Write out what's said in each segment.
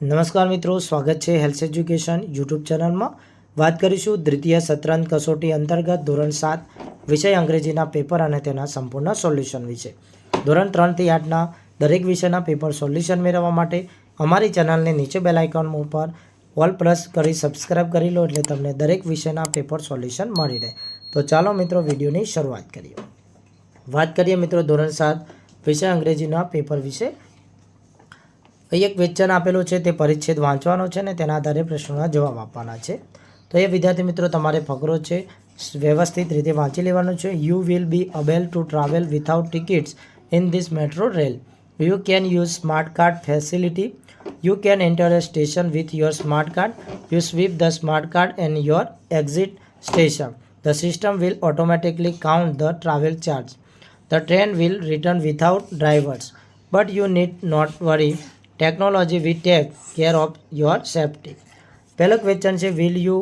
નમસ્કાર મિત્રો, સ્વાગત છે હેલ્થ એજ્યુકેશન યુટ્યુબ ચેનલમાં. વાત કરીશું દ્વિતીય સત્રાંત કસોટી અંતર્ગત ધોરણ સાત, વિષય અંગ્રેજીના પેપર અને તેના સંપૂર્ણ સોલ્યુશન વિશે. ધોરણ ત્રણથી આઠના દરેક વિષયના પેપર સોલ્યુશન મેળવવા માટે અમારી ચેનલને નીચે બેલ આઇકોન ઉપર ઓલ પ્લસ કરી સબસ્ક્રાઇબ કરી લો એટલે તમને દરેક વિષયના પેપર સોલ્યુશન મળી રહે. તો ચાલો મિત્રો વિડીયોની શરૂઆત કરીએ. વાત કરીએ મિત્રો ધોરણ સાત, વિષય અંગ્રેજીના પેપર વિશે. અહીં એક વેચન આપેલું છે, તે પરિચ્છેદ વાંચવાનો છે ને તેના આધારે પ્રશ્નોના જવાબ આપવાના છે. તો એ વિદ્યાર્થી મિત્રો, તમારે ફકરો છે વ્યવસ્થિત રીતે વાંચી લેવાનું છે. You will be able to travel without tickets in this metro rail you can use smart card facility you can enter a station with your smart card you sweep the smart card and your exit station the system will automatically count the travel charge the train will return without drivers but you need not worry technology we take care of your safety પહેલો question છે will you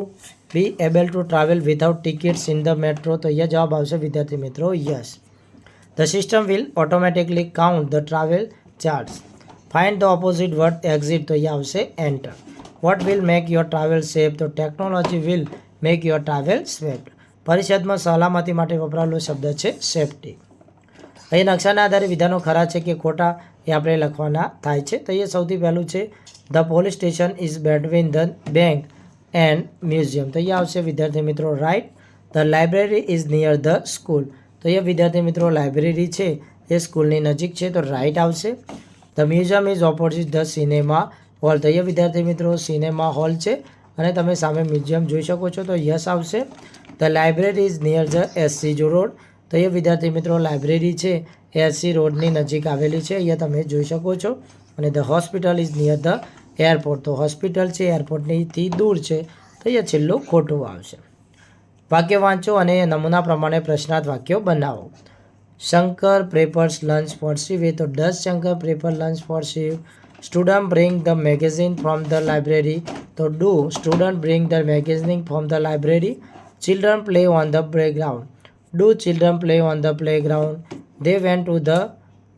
be able to travel without tickets in the metro તો અહીંયા જવાબ આવશે, વિદ્યાર્થી મિત્રો yes the system will automatically count the travel charge find the opposite word exit તો અહીંયા આવશે enter what will make your travel safe તો technology will make your travel safe પરિષદમાં સલામતી માટે વપરાયેલો શબ્દ છે સેફટી અહીં નકશાના આધારે વિધાનો ખરા છે કે ખોટા? એ આપણે લખવાના થાય છે. તો એ સૌથી પહેલું છે the police station is between the bank and museum તો અહીંયા આવશે, વિદ્યાર્થી મિત્રો right the library is near the school તો એ વિદ્યાર્થી મિત્રો લાઇબ્રેરી છે, એ સ્કૂલની નજીક છે, તો રાઇટ આવશે. The museum is opposite the cinema hall તો એ વિદ્યાર્થી મિત્રો સિનેમા હોલ છે, અને તમે સામે મ્યુઝિયમ જોઈ શકો છો, તો યસ આવશે. The library is near the એસસીજો road તો એ વિદ્યાર્થી મિત્રો લાઇબ્રેરી છે એ એસસી રોડની નજીક આવેલી છે. અહીંયા તમે જોઈ શકો છો. અને the hospital is near the airport તો હોસ્પિટલ છે એરપોર્ટનીથી દૂર છે. તો અહીંયા છેલ્લું ખોટું આવશે. વાક્ય વાંચો અને નમૂના પ્રમાણે પ્રશ્નાર્થ વાક્યો બનાવો. Shankar prepares lunch for way તો does Shankar prepare lunch for Shiv student bring the magazine from the library તો do student bring the magazine from the library children play on the playground do children play on the playground. They went to the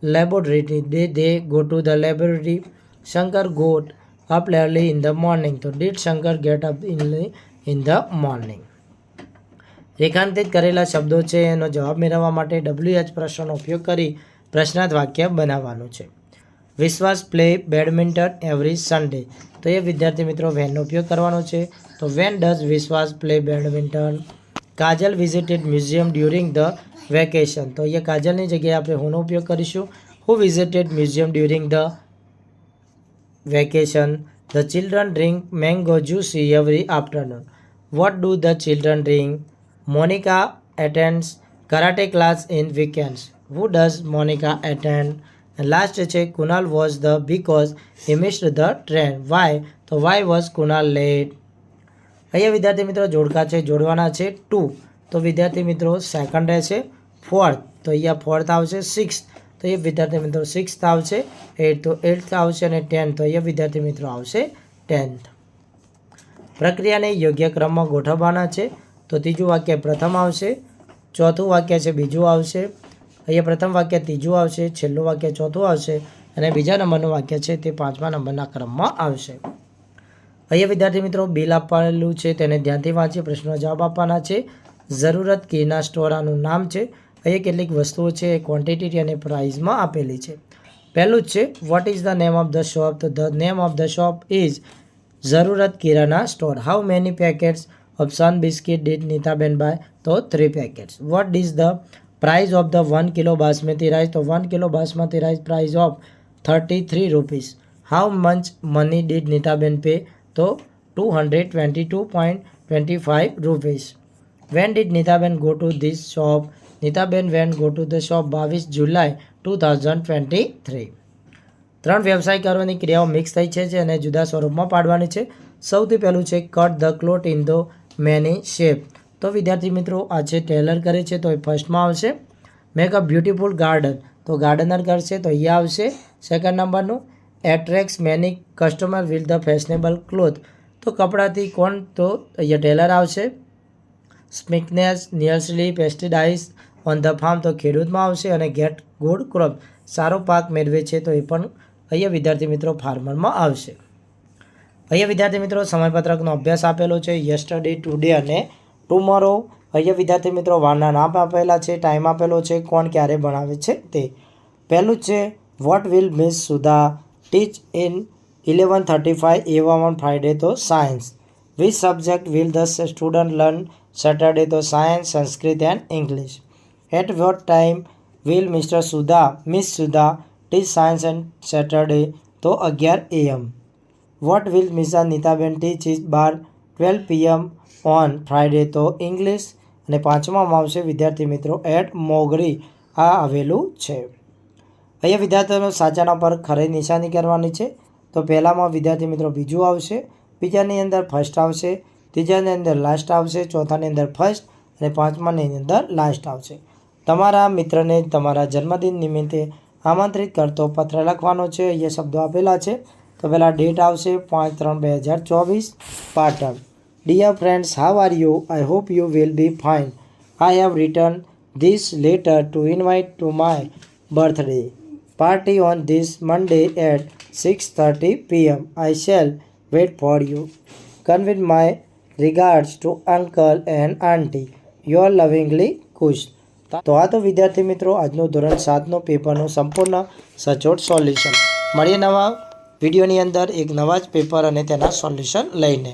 laboratory. They, they go to the laboratory. Shankar got up early in the morning. So did shankar get up early in the morning? રેખાંતિત કરેલા શબ્દો છે. એનો જવાબ મેળવવા માટે W H પ્રશ્નનો ઉપયોગ કરી પ્રશ્નાર્થ વાક્ય બનાવવાનું છે. Vishwas play badminton every Sunday તો એ વિદ્યાર્થી મિત્રો વેનનો ઉપયોગ કરવાનો છે. તો when does Vishwas play badminton Kajal visited museum during the vacation તો અહીંયા કાજલની જગ્યાએ આપણે હુંનો ઉપયોગ કરીશું who visited museum during the vacation the children drink mango juicy every afternoon what do the children drink Monica attends karate class in weekends who does Monica attend last છે Kunal was the because he missed the train why તો why was Kunal late અહીંયા વિદ્યાર્થી મિત્રો જોડકા છે, જોડવાના છે two તો વિદ્યાર્થી મિત્રો સેકન્ડ રહેશે ફોર્થ તો અહીંયા ફોર્થ આવશે સિક્સ તો એ વિદ્યાર્થી મિત્રો સિક્સ્થ આવશે એટ તો એટ્થ આવશે અને ટેન્થ તો અહીંયા વિદ્યાર્થી મિત્રો આવશે ટેન્થ પ્રક્રિયાને યોગ્ય ક્રમમાં ગોઠવવાના છે. તો ત્રીજું વાક્ય પ્રથમ આવશે, ચોથું વાક્ય છે, બીજું આવશે. અહીંયા પ્રથમ વાક્ય ત્રીજું આવશે, છેલ્લું વાક્ય ચોથું આવશે અને બીજા નંબરનું વાક્ય છે તે પાંચમા નંબરના ક્રમમાં આવશે. અહીંયા વિદ્યાર્થી મિત્રો બિલ આપેલું છે, તેને ધ્યાનથી વાંચી પ્રશ્નનો જવાબ આપવાના છે. જરૂરત કેના સ્ટોર આનું નામ છે. અહીંયા કેટલીક વસ્તુઓ છે, એ ક્વોન્ટિટી અને પ્રાઇઝમાં આપેલી છે. પહેલું જ છે what is the name of the shop તો the name of the shop is Jaroorat Kirana store. How many packets option biscuit did Nitaben buy. તો three packets what is the price of the one kilo basmati rice તો one kilo basmati rice price of thirty three rupees how much money did Nitaben pay તો two hundred twenty two point twenty five rupees when did Nitaben go to this shop Nitaben when go to the shop બાવીસ જુલાઈ two thousand twenty three ત્રણ વ્યવસાય કરવાની ક્રિયાઓ mix થઈ છે અને જુદા સ્વરૂપમાં પાડવાની છે. સૌથી પહેલું છે cut the cloth in the many shape તો વિદ્યાર્થી મિત્રો, આ છે ટેલર કરે છે, તો એ ફર્સ્ટમાં આવશે. મેક અ બ્યુટિફુલ ગાર્ડન તો ગાર્ડનર કરશે, તો અહીંયા આવશે. સેકન્ડ નંબરનું attracts many customer will the fashionable cloth. તો કપડાથી કોણ? તો અહીંયા ટેલર આવશે. સ્મિકનેસ નિયર્સલી પેસ્ટિડાઇઝ, ઓન ધ ફાર્મ તો ખેડૂતમાં આવશે અને ગેટ ગુડ ક્રોપ. સારો પાક મેળવે છે તો એ પણ અહીંયા વિદ્યાર્થી મિત્રો ફાર્મરમાં આવશે. અહીંયા વિદ્યાર્થી મિત્રો સમયપત્રકનો અભ્યાસ આપેલો છે. યસ્ટરડે, ટુડે અને ટુમોરો. અહીંયા વિદ્યાર્થી મિત્રો વારના નામ આપેલા છે, ટાઈમ આપેલો છે, કોણ ક્યારે ભણાવે છે તે. પહેલું છે what will miss Sudha teach in eleven thirty five એવમ ઓન ફ્રાઇડે તો science which subject will the student learn Saturday તો science Sanskrit and English at what time will mister Sudha miss Sudha teach science and Saturday તો અગિયાર AM what will મિસા Nitaben teach is બાર twelve PM on Friday તો English અને પાંચમામાં આવશે વિદ્યાર્થી મિત્રો એટ મોગરી આ આવેલું છે. અહીંયા વિદ્યાર્થીઓનો સાચાના પર ખરી નિશાની કરવાની છે. તો પહેલામાં વિદ્યાર્થી મિત્રો બીજું આવશે, બીજાની અંદર ફર્સ્ટ આવશે, ત્રીજાની અંદર લાસ્ટ આવશે, ચોથાની અંદર ફર્સ્ટ અને પાંચમાની અંદર લાસ્ટ આવશે. તમારા મિત્રને તમારા જન્મદિન નિમિત્તે આમંત્રિત કરતો પત્ર લખવાનો છે. અહીંયા શબ્દો આપેલા છે. તો પહેલાં ડેટ આવશે પાંચ ત્રણ બે હજાર ચોવીસ. Patan. Dear friends how are you I hope you will be fine I have return this letter to invite to my birthday party on this Monday at six thirty PM I wait wait for you my my to uncle and aunty your lovingly Khush તો આ તો વિદ્યાર્થી મિત્રો, આજનું ધોરણ સાતનો પેપરનું સંપૂર્ણ સચોટ solution. મળીએ નવા વિડીયોની અંદર એક નવા જ પેપર અને તેના સોલ્યુશન લઈને.